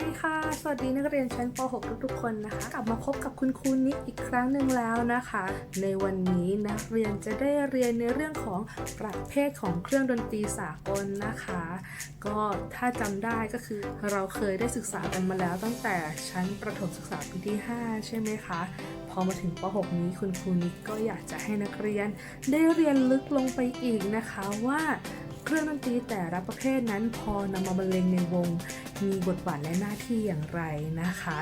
ดีค่ะ สวัสดีนักเรียนชั้นป .6 ทุกๆคนนะคะ กลับมาพบกับคุณครูนิกอีกครั้งหนึ่งแล้วนะคะ ในวันนี้นักเรียนจะได้เรียนในเรื่องของประเภทของเครื่องดนตรีสากลนะคะ ก็ถ้าจำได้ก็คือเราเคยได้ศึกษากันมาแล้วตั้งแต่ชั้นประถมศึกษาปีที่ 5 ใช่ไหมคะพอมาถึงป .6 นี้คุณครูนิกก็อยากจะให้นักเรียนได้เรียนลึกลงไปอีกนะคะว่า เครื่องดนตรีแต่ละประเภทนั้นพอนำมาบรรเลงในวง มีบทบาทและหน้าที่อย่างไรนะคะ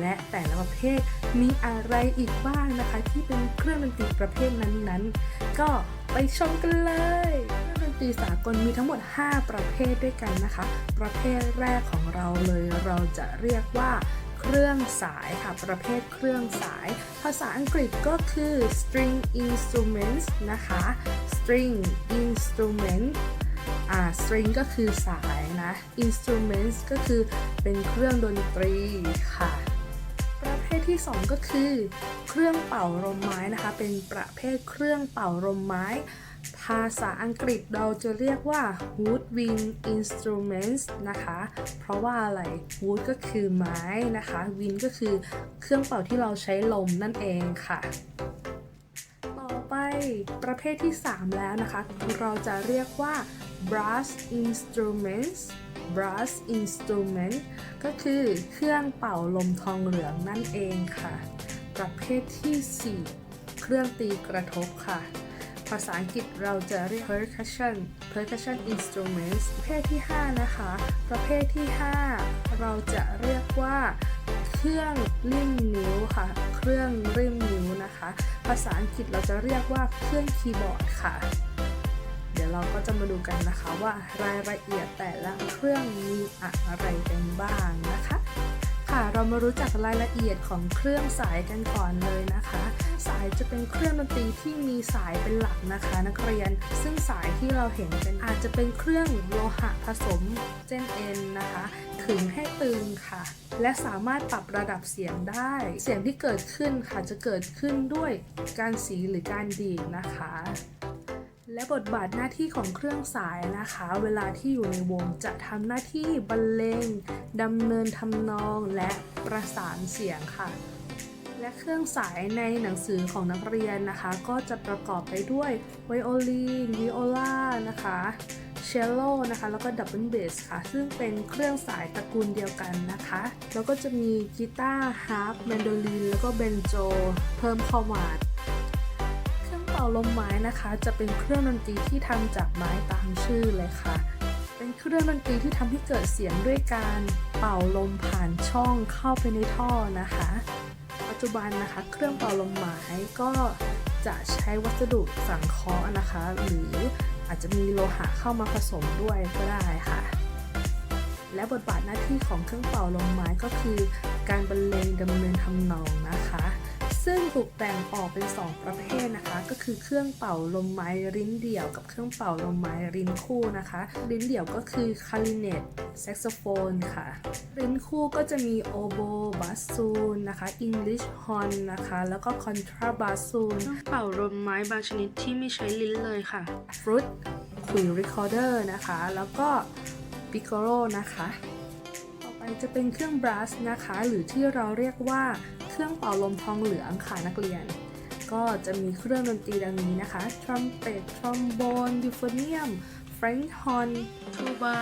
และแต่ละประเภทมีอะไรอีกบ้างนะคะ ที่เป็นเครื่องดนตรีประเภทนั้นๆ ก็ไปชมกันเลยเครื่องดนตรีสากลมีทั้งหมด 5 ประเภทด้วยกันนะคะ ประเภทแรกของเราเลยเราจะเรียกว่าเครื่องสายค่ะ ประเภทเครื่องสาย ภาษาอังกฤษก็คือ string instruments นะคะ string instrument อ่า string ก็คือสายนะ instruments ก็คือเป็นเครื่องดนตรีค่ะ ประเภทที่ 2 ก็คือ เครื่องเป่าลมไม้นะคะ เป็นประเภทเครื่องเป่าลมไม้ ภาษาอังกฤษเราจะเรียกว่า woodwind instruments นะคะ เพราะว่าอะไร wood ก็คือไม้นะคะ wind ก็คือเครื่องเป่าที่เราใช้ลมนั่นเองค่ะต่อไปประเภทที่ 3 แล้วนะคะ เราจะเรียกว่า brass instruments brass instrument ก็คือเครื่องเป่าลมทองเหลืองนั่นเองค่ะ ประเภทที่ 4 เครื่องตีกระทบค่ะ ภาษาอังกฤษเราจะเรียก percussion percussion instruments ประเภทที่ 5 นะคะ ประเภทที่ 5 เราจะเรียกว่าเครื่องริมนิ้วค่ะ เครื่องริมนิ้วนะคะ ภาษาอังกฤษเราจะเรียกว่าเครื่องคีย์บอร์ดค่ะ เดี๋ยวเราก็จะมาดูกันนะคะว่ารายละเอียดแต่ละเครื่องมีอะไรกันบ้างนะคะ ค่ะเรามารู้จักรายละเอียดของเครื่องสายกันก่อนเลยนะคะ สายจะเป็นเครื่องดนตรีที่มีสายเป็นหลักนะคะ นักเรียนซึ่งสายที่เราเห็นกันอาจจะเป็นเครื่องโลหะผสมเจนเอ็นนะคะขึงให้ตึงค่ะ และสามารถปรับระดับเสียงได้ เสียงที่เกิดขึ้นค่ะจะเกิดขึ้นด้วยการสีหรือการดีดนะคะ และบทบาทหน้าที่ของเครื่องสายนะคะ เวลาที่อยู่ในวงจะทำหน้าที่บรรเลงดำเนินทำนองและประสานเสียงค่ะ และเครื่องสายในหนังสือของนักเรียนนะคะ ก็จะประกอบไปด้วยไวโอลินวิโอลานะคะเชลโลนะคะแล้วก็ดับเบิลเบสค่ะ ซึ่งเป็นเครื่องสายตระกูลเดียวกันนะคะ แล้วก็จะมีกีตาร์ฮาร์ปแมนโดลินแล้วก็เบนโจ เพิ่มเข้ามาเครื่องเป่า ลมไม้นะคะ จะเป็นเครื่องดนตรีที่ทำจากไม้ตามชื่อเลยค่ะ เป็นเครื่องดนตรีที่ทำให้เกิดเสียงด้วยการเป่าลมผ่านช่องเข้าไปในท่อนะคะ ปัจจุบันนะคะเครื่องเป่าลมไม้ก็จะใช้วัสดุสังเคราะห์นะคะ หรืออาจจะมีโลหะเข้ามาผสมด้วยก็ได้ค่ะ และบทบาทหน้าที่ของเครื่องเป่าลมไม้ก็คือ การบรรเลงดำเนินทำนองนะคะ ซึ่งถูกแบ่งออกเป็น 2 ประเภทนะคะ ก็คือเครื่องเป่าลมไม้ริ้นเดี่ยวกับเครื่องเป่าลมไม้ริ้นคู่นะคะริ้นเดี่ยวก็คือคาริเนตแซกโซโฟนค่ะริ้นคู่ก็จะมีโอโบ บัสซูนนะคะอิงลิชฮอนนะคะ แล้วก็คอนทราบาสซูนเป่าลมไม้บางชนิดที่ไม่ใช้ลิ้นเลยค่ะฟรุตคุยรีคอร์เดอร์นะคะ แล้วก็ปิโกโรนะคะ ต่อไปจะเป็นเครื่องบรัสนะคะ หรือที่เราเรียกว่า เครื่องเป่าลมทองเหลืองค่ะนักเรียน ก็จะมีเครื่องดนตรีดังนี้นะคะทรัมเป็ตทรอมโบนยูโฟเนียมเฟรนช์ฮอนทูบา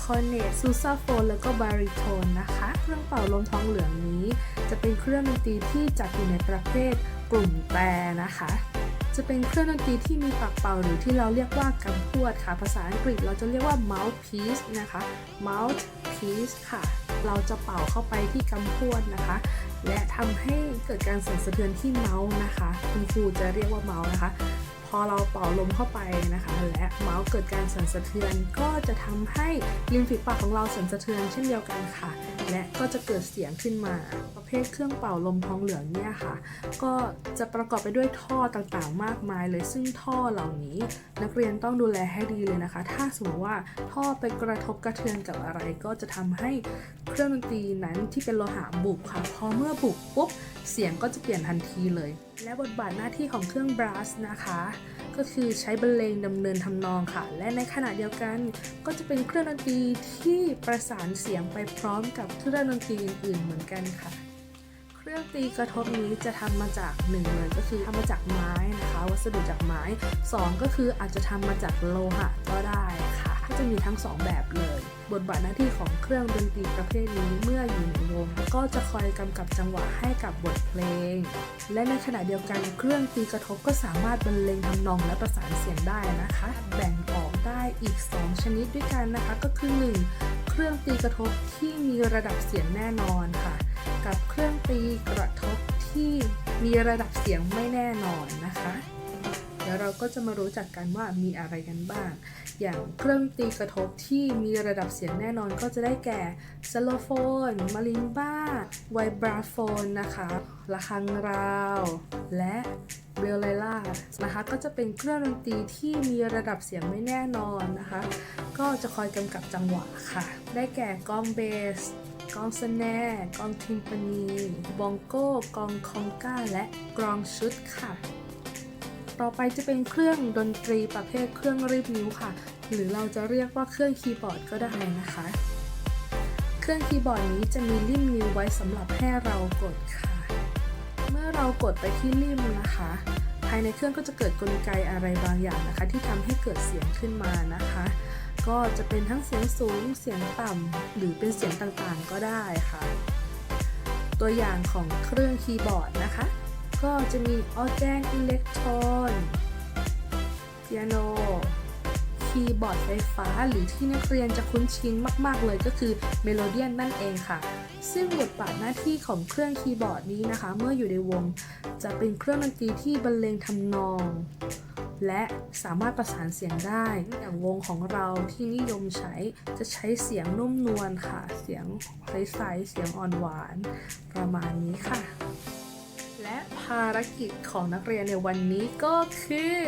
คอนเนตซูซาโฟนแล้วก็บาริโทนนะคะ เครื่องเป่าลมทองเหลืองนี้ จะเป็นเครื่องดนตรีที่จัดอยู่ในประเภทกลุ่มแตรนะคะ จะเป็นเครื่องดนตรีที่มีปากเป่าหรือที่เราเรียกว่ากำพวดค่ะ ภาษาอังกฤษเราจะเรียกว่า mouthpiece นะคะ mouthpiece ค่ะ เราจะเป่าเข้าไปที่กำพวดนะคะ และทำให้เกิดการสั่นสะเทือนที่เมาส์นะคะ คุณครูจะเรียกว่าเมาส์นะคะ พอเราเป่าลมเข้าไปนะคะ และเมาส์เกิดการสั่นสะเทือนก็จะทำให้ริมฝีปากของเราสั่นสะเทือนเช่นเดียวกันค่ะ และก็จะเกิดเสียงขึ้นมาประเภทเครื่องเป่าลมทองเหลืองเนี่ยค่ะ ก็จะประกอบไปด้วยท่อต่างๆ มากมายเลย ซึ่งท่อเหล่านี้ นักเรียนต้องดูแลให้ดีเลยนะคะ ถ้าสมมติว่าท่อไปกระทบกระเทือนกับอะไร ก็จะทำให้เครื่องดนตรีนั้นที่เป็นโลหะบุบค่ะ พอเมื่อบุบปุ๊บเสียงก็จะเปลี่ยนทันทีเลย และบทบาทหน้าที่ของเครื่องบรัสนะคะกก็คือใช้บรรเลงดำเนินทำนองค่ะ และในขณะเดียวกันก็จะเป็นเครื่องดนตรีที่ประสานเสียงไปพร้อมกับเครื่องดนตรีอื่นๆเหมือนกันค่ะ เครื่องตีกระทบนี้จะทำมาจากหนึ่งเลยก็คือทำมาจากไม้นะคะ วัสดุจากไม้สองก็คืออาจจะทำมาจากโลหะก็ได้ค่ะ ก็จะมีทั้งสองแบบเลย บทบาทหน้าที่ของเครื่องดนตรีประเภทนี้เมื่ออยู่ในวงก็จะคอยกำกับจังหวะให้กับบทเพลง และในขณะเดียวกันเครื่องตีกระทบก็สามารถบรรเลงทำนองและประสานเสียงได้นะคะ แบ่งออกได้อีก 2 ชนิดด้วยกันนะคะ ก็คือ 1. เครื่องตีกระทบที่มีระดับเสียงแน่นอนค่ะ กับเครื่องตีกระทบที่มีระดับเสียงไม่แน่นอนนะคะ เดี๋ยวเราก็จะมารู้จักกันว่ามีอะไรกันบ้าง อย่างเครื่องตีกระทบที่มีระดับเสียงแน่นอนก็จะได้แก่ซโลโฟนมาริมบ้าไวบราโฟนนะคะระฆังราว และเบลไลล่านะคะก็จะเป็นเครื่องดนตรีที่มีระดับเสียงไม่แน่นอนนะคะ ก็จะคอยกำกับจังหวะค่ะ ได้แก่กองเบส กองสแนกองทิมปานีบองโก้ กองคองก้า และกรองชุดค่ะ ต่อไปจะเป็นเครื่องดนตรีประเภทเครื่องรีบนิ้วค่ะ หรือเราจะเรียกว่าเครื่องคีย์บอร์ดก็ได้นะคะ เครื่องคีย์บอร์ดนี้จะมีริมนิ้วไว้สำหรับให้เรากดค่ะ เมื่อเรากดไปที่ริมนะคะ ภายในเครื่องก็จะเกิดกลไกอะไรบางอย่างนะคะ ที่ทำให้เกิดเสียงขึ้นมานะคะ ก็จะเป็นทั้งเสียงสูง เสียงต่ำ หรือเป็นเสียงต่างๆ ก็ได้ค่ะ ตัวอย่างของเครื่องคีย์บอร์ดนะคะ ก็จะมีออแกนอิเล็กทรอนเปียโน คีย์บอร์ดไฟฟ้า หรือที่นักเรียนจะคุ้นชินมากๆเลยก็คือเมโลเดียนนั่นเองค่ะ ซึ่งบทบาทหน้าที่ของเครื่องคีย์บอร์ดนี้นะคะ เมื่ออยู่ในวง จะเป็นเครื่องดนตรีที่บรรเลงทำนอง และสามารถประสานเสียงได้อย่างวงของเราที่นิยมใช้จะใช้เสียงนุ่มนวลค่ะ เสียงใสๆเสียงอ่อนหวาน ประมาณนี้ค่ะ และภารกิจของนักเรียนในวันนี้ก็คือ